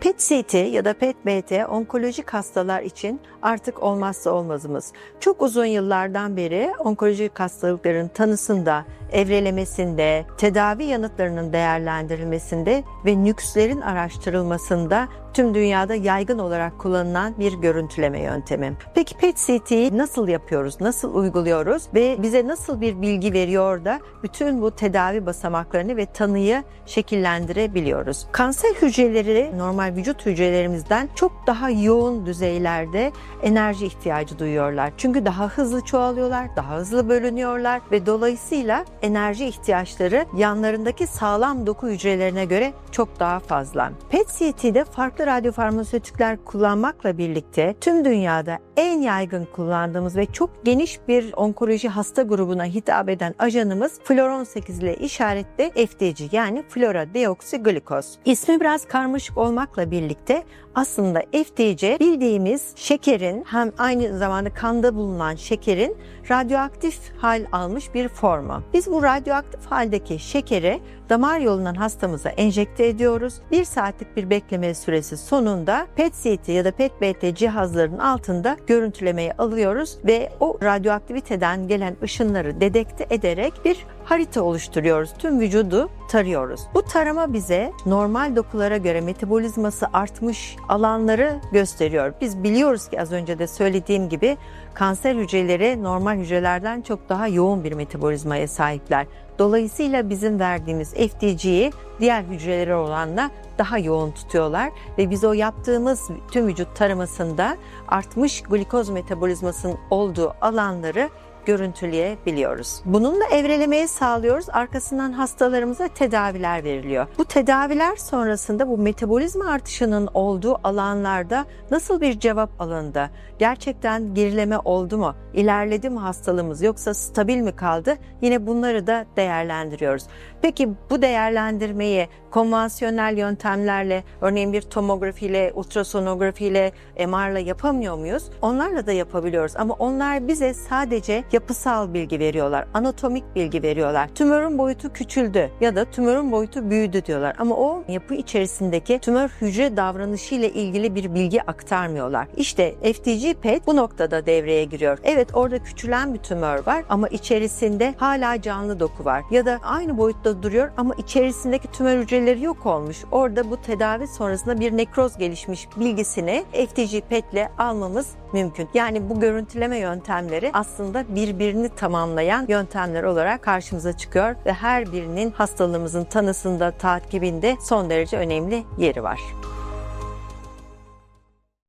PET-CT ya da PET-BT onkolojik hastalar için artık olmazsa olmazımız. Çok uzun yıllardan beri onkolojik hastalıkların tanısında, evrelemesinde, tedavi yanıtlarının değerlendirilmesinde ve nükslerin araştırılmasında tüm dünyada yaygın olarak kullanılan bir görüntüleme yöntemi. Peki PET-CT'yi nasıl yapıyoruz, nasıl uyguluyoruz ve bize nasıl bir bilgi veriyor da bütün bu tedavi basamaklarını ve tanıyı şekillendirebiliyoruz? Kanser hücreleri normal vücut hücrelerimizden çok daha yoğun düzeylerde enerji ihtiyacı duyuyorlar. Çünkü daha hızlı çoğalıyorlar, daha hızlı bölünüyorlar ve dolayısıyla enerji ihtiyaçları yanlarındaki sağlam doku hücrelerine göre çok daha fazla. PET-CT'de farklı radyofarmasötikler kullanmakla birlikte tüm dünyada en yaygın kullandığımız ve çok geniş bir onkoloji hasta grubuna hitap eden ajanımız fluor 18 ile işaretli FDG yani flora deoksiglikoz. İsmi biraz karmaşık olmakla birlikte aslında FDC bildiğimiz şekerin hem aynı zamanda kanda bulunan şekerin radyoaktif hal almış bir formu. Biz bu radyoaktif haldeki şekeri damar yolundan hastamıza enjekte ediyoruz. Bir saatlik bir bekleme süresi sonunda PET-CT ya da PET-BT cihazlarının altında görüntülemeyi alıyoruz ve o radyoaktiviteden gelen ışınları dedekte ederek bir harita oluşturuyoruz. Tüm vücudu tarıyoruz. Bu tarama bize normal dokulara göre metabolizması artmış alanları gösteriyor. Biz biliyoruz ki az önce de söylediğim gibi kanser hücreleri normal hücrelerden çok daha yoğun bir metabolizmaya sahipler. Dolayısıyla bizim verdiğimiz FDG'yi diğer hücrelere oranla daha yoğun tutuyorlar ve biz o yaptığımız tüm vücut taramasında artmış glikoz metabolizmasının olduğu alanları görüntüleyebiliyoruz. Bununla evrelemeyi sağlıyoruz. Arkasından hastalarımıza tedaviler veriliyor. Bu tedaviler sonrasında bu metabolizma artışının olduğu alanlarda nasıl bir cevap alındı? Gerçekten gerileme oldu mu? İlerledi mi hastalığımız yoksa stabil mi kaldı? Yine bunları da değerlendiriyoruz. Peki bu değerlendirmeyi konvansiyonel yöntemlerle örneğin bir tomografiyle, ultrasonografiyle, MR'la yapamıyor muyuz? Onlarla da yapabiliyoruz ama onlar bize sadece yapısal bilgi veriyorlar, anatomik bilgi veriyorlar. Tümörün boyutu küçüldü ya da tümörün boyutu büyüdü diyorlar ama o yapı içerisindeki tümör hücre davranışı ile ilgili bir bilgi aktarmıyorlar. İşte FDG PET bu noktada devreye giriyor. Evet orada küçülen bir tümör var ama içerisinde hala canlı doku var ya da aynı boyutta duruyor ama içerisindeki tümör hücreleri yok olmuş. Orada bu tedavi sonrasında bir nekroz gelişmiş bilgisini FDG PET ile almamız mümkün. Yani bu görüntüleme yöntemleri aslında birbirini tamamlayan yöntemler olarak karşımıza çıkıyor ve her birinin hastalığımızın tanısında, takibinde son derece önemli yeri var.